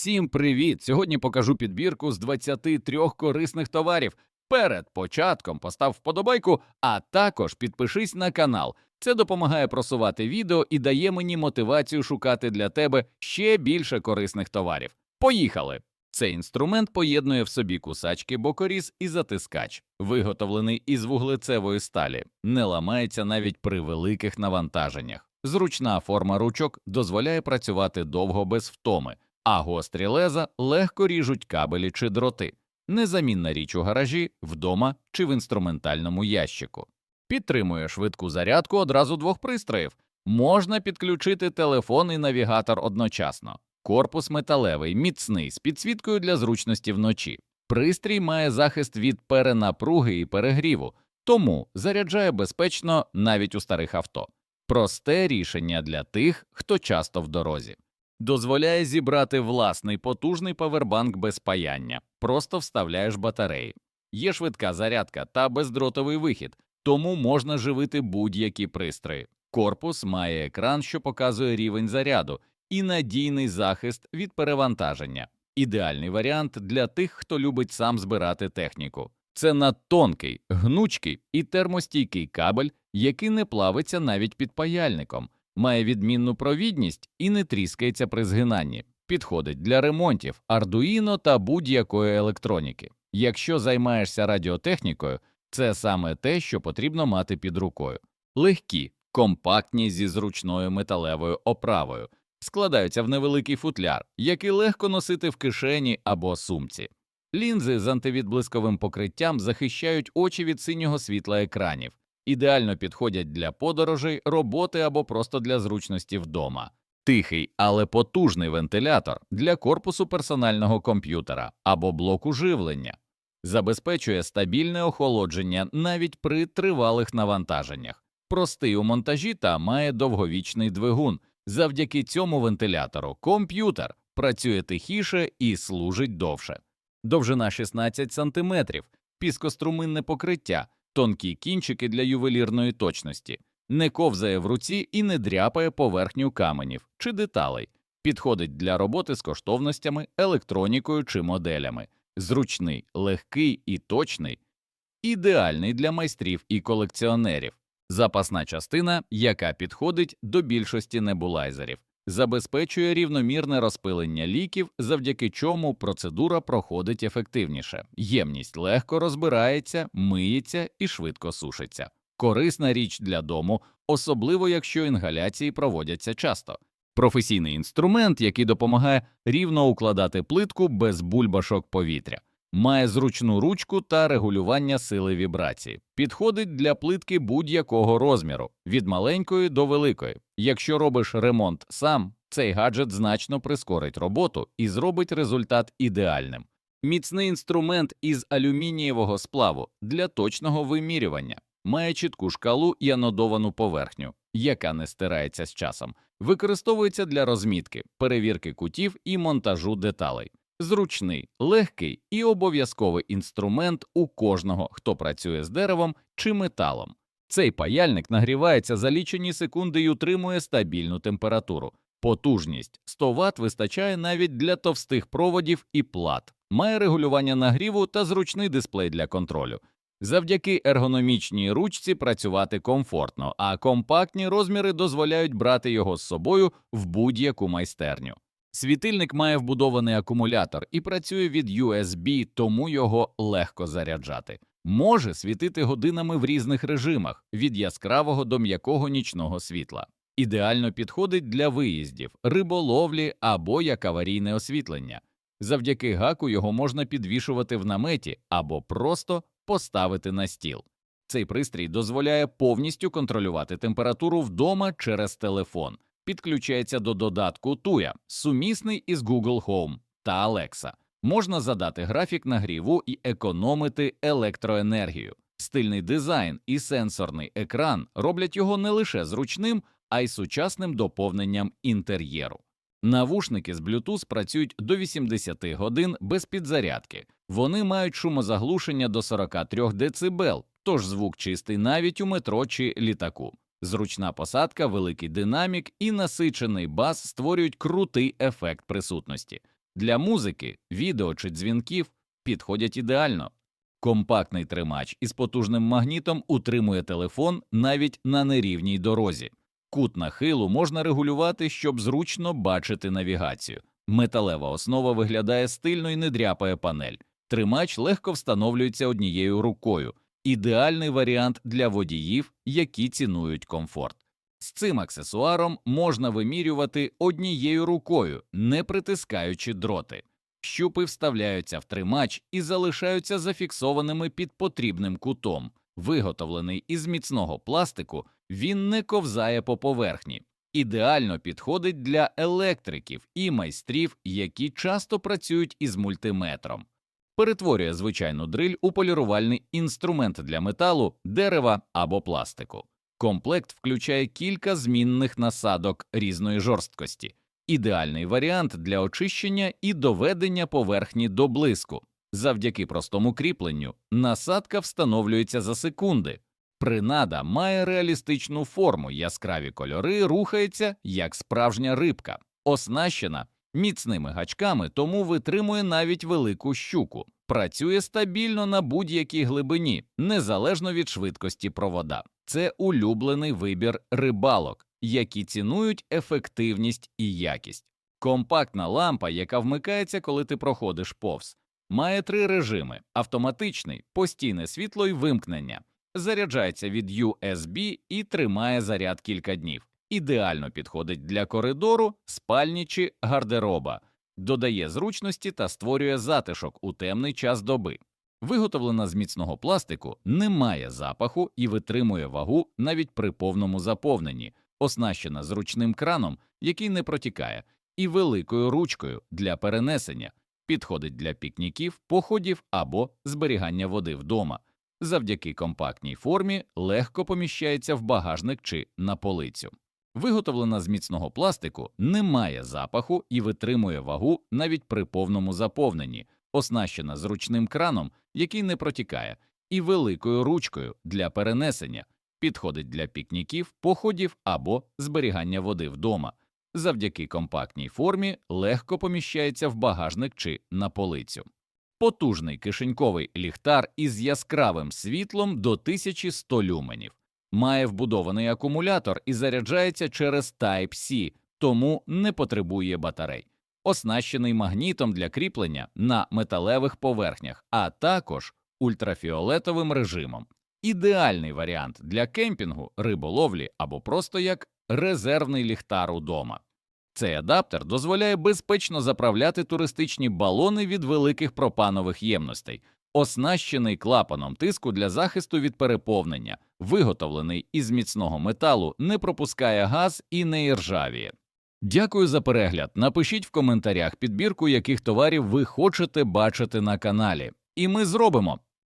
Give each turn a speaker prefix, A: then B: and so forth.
A: Всім привіт! Сьогодні покажу підбірку з 23 корисних товарів. Перед початком постав вподобайку, а також підпишись на канал. Це допомагає просувати відео і дає мені мотивацію шукати для тебе ще більше корисних товарів. Поїхали! Цей інструмент поєднує в собі кусачки, бокоріз і затискач, виготовлений із вуглецевої сталі, не ламається навіть при великих навантаженнях. Зручна форма ручок дозволяє працювати довго без втоми, а гострі леза легко ріжуть кабелі чи дроти. Незамінна річ у гаражі, вдома чи в інструментальному ящику. Підтримує швидку зарядку одразу двох пристроїв. Можна підключити телефон і навігатор одночасно. Корпус металевий, міцний, з підсвіткою для зручності вночі. Пристрій має захист від перенапруги і перегріву, тому заряджає безпечно навіть у старих авто. Просте рішення для тих, хто часто в дорозі. Дозволяє зібрати власний потужний павербанк без паяння, просто вставляєш батареї. Є швидка зарядка та бездротовий вихід, тому можна живити будь-які пристрої. Корпус має екран, що показує рівень заряду, і надійний захист від перевантаження. Ідеальний варіант для тих, хто любить сам збирати техніку. Це надтонкий, гнучкий і термостійкий кабель, який не плавиться навіть під паяльником, має відмінну провідність і не тріскається при згинанні. Підходить для ремонтів, ардуїно та будь-якої електроніки. Якщо займаєшся радіотехнікою, це саме те, що потрібно мати під рукою. Легкі, компактні зі зручною металевою оправою, складаються в невеликий футляр, який легко носити в кишені або сумці. Лінзи з антивідблисковим покриттям захищають очі від синього світла екранів, ідеально підходять для подорожей, роботи або просто для зручності вдома. Тихий, але потужний вентилятор для корпусу персонального комп'ютера або блоку живлення забезпечує стабільне охолодження навіть при тривалих навантаженнях, простий у монтажі та має довговічний двигун. Завдяки цьому вентилятору комп'ютер працює тихіше і служить довше. Довжина 16 см, піскоструминне покриття, тонкі кінчики для ювелірної точності, не ковзає в руці і не дряпає поверхню каменів чи деталей, підходить для роботи з коштовностями, електронікою чи моделями, зручний, легкий і точний, ідеальний для майстрів і колекціонерів, запасна частина, яка підходить до більшості небулайзерів. Забезпечує рівномірне розпилення ліків, завдяки чому процедура проходить ефективніше. Ємність легко розбирається, миється і швидко сушиться. Корисна річ для дому, особливо якщо інгаляції проводяться часто. Професійний інструмент, який допомагає рівно укладати плитку без бульбашок повітря, має зручну ручку та регулювання сили вібрації. Підходить для плитки будь-якого розміру, від маленької до великої. Якщо робиш ремонт сам, цей гаджет значно прискорить роботу і зробить результат ідеальним. Міцний інструмент із алюмінієвого сплаву для точного вимірювання має чітку шкалу і анодовану поверхню, яка не стирається з часом, використовується для розмітки, перевірки кутів і монтажу деталей. Зручний, легкий і обов'язковий інструмент у кожного, хто працює з деревом чи металом. Цей паяльник нагрівається за лічені секунди і утримує стабільну температуру. Потужність 100 Вт вистачає навіть для товстих проводів і плат, має регулювання нагріву та зручний дисплей для контролю. Завдяки ергономічній ручці працювати комфортно, а компактні розміри дозволяють брати його з собою в будь-яку майстерню. Світильник має вбудований акумулятор і працює від USB, тому його легко заряджати. Може світити годинами в різних режимах від яскравого до м'якого нічного світла. Ідеально підходить для виїздів, риболовлі або як аварійне освітлення. Завдяки гаку його можна підвішувати в наметі або просто поставити на стіл. Цей пристрій дозволяє повністю контролювати температуру вдома через телефон, підключається до додатку Туя, сумісний із Google Home та Alexa. Можна задати графік нагріву і економити електроенергію. Стильний дизайн і сенсорний екран роблять його не лише зручним, а й сучасним доповненням інтер'єру. Навушники з Bluetooth працюють до 80 годин без підзарядки. Вони мають шумозаглушення до 43 дБ, тож звук чистий навіть у метро чи літаку. Зручна посадка, великий динамік і насичений бас створюють крутий ефект присутності. Для музики, відео чи дзвінків підходять ідеально. Компактний тримач із потужним магнітом утримує телефон навіть на нерівній дорозі. Кут нахилу можна регулювати, щоб зручно бачити навігацію. Металева основа виглядає стильно і не дряпає панель. Тримач легко встановлюється однією рукою. Ідеальний варіант для водіїв, які цінують комфорт. З цим аксесуаром можна вимірювати однією рукою, не притискаючи дроти. Щупи вставляються в тримач і залишаються зафіксованими під потрібним кутом. Виготовлений із міцного пластику, він не ковзає по поверхні. Ідеально підходить для електриків і майстрів, які часто працюють із мультиметром. Перетворює звичайну дриль у полірувальний інструмент для металу, дерева або пластику. Комплект включає кілька змінних насадок різної жорсткості, ідеальний варіант для очищення і доведення поверхні до блиску. Завдяки простому кріпленню насадка встановлюється за секунди. Принада має реалістичну форму, яскраві кольори рухається як справжня рибка, оснащена міцними гачками, тому витримує навіть велику щуку. Працює стабільно на будь-якій глибині, незалежно від швидкості провода. Це улюблений вибір рибалок, які цінують ефективність і якість. Компактна лампа, яка вмикається, коли ти проходиш повз, має три режими: автоматичний, постійне світло і вимкнення, заряджається від USB і тримає заряд кілька днів. Ідеально підходить для коридору, спальні чи гардероба, додає зручності та створює затишок у темний час доби. Виготовлена з міцного пластику, не має запаху і витримує вагу навіть при повному заповненні, оснащена зручним краном, який не протікає, і великою ручкою для перенесення, підходить для пікніків, походів або зберігання води вдома. Завдяки компактній формі легко поміщається в багажник чи на полицю. Виготовлена з міцного пластику, не має запаху і витримує вагу навіть при повному заповненні, оснащена зручним краном, який не протікає, і великою ручкою для перенесення, підходить для пікніків, походів або зберігання води вдома. Завдяки компактній формі легко поміщається в багажник чи на полицю. Потужний кишеньковий ліхтар із яскравим світлом до 1100 люменів. Має вбудований акумулятор і заряджається через Type-C, тому не потребує батарей. Оснащений магнітом для кріплення на металевих поверхнях, а також ультрафіолетовим режимом. Ідеальний варіант для кемпінгу, риболовлі або просто як резервний ліхтар удома. Цей адаптер дозволяє безпечно заправляти туристичні балони від великих пропанових ємностей, оснащений клапаном тиску для захисту від переповнення, виготовлений із міцного металу, не пропускає газ і не іржавіє. Дякую за перегляд. Напишіть в коментарях підбірку, яких товарів ви хочете бачити на каналі, і ми зробимо.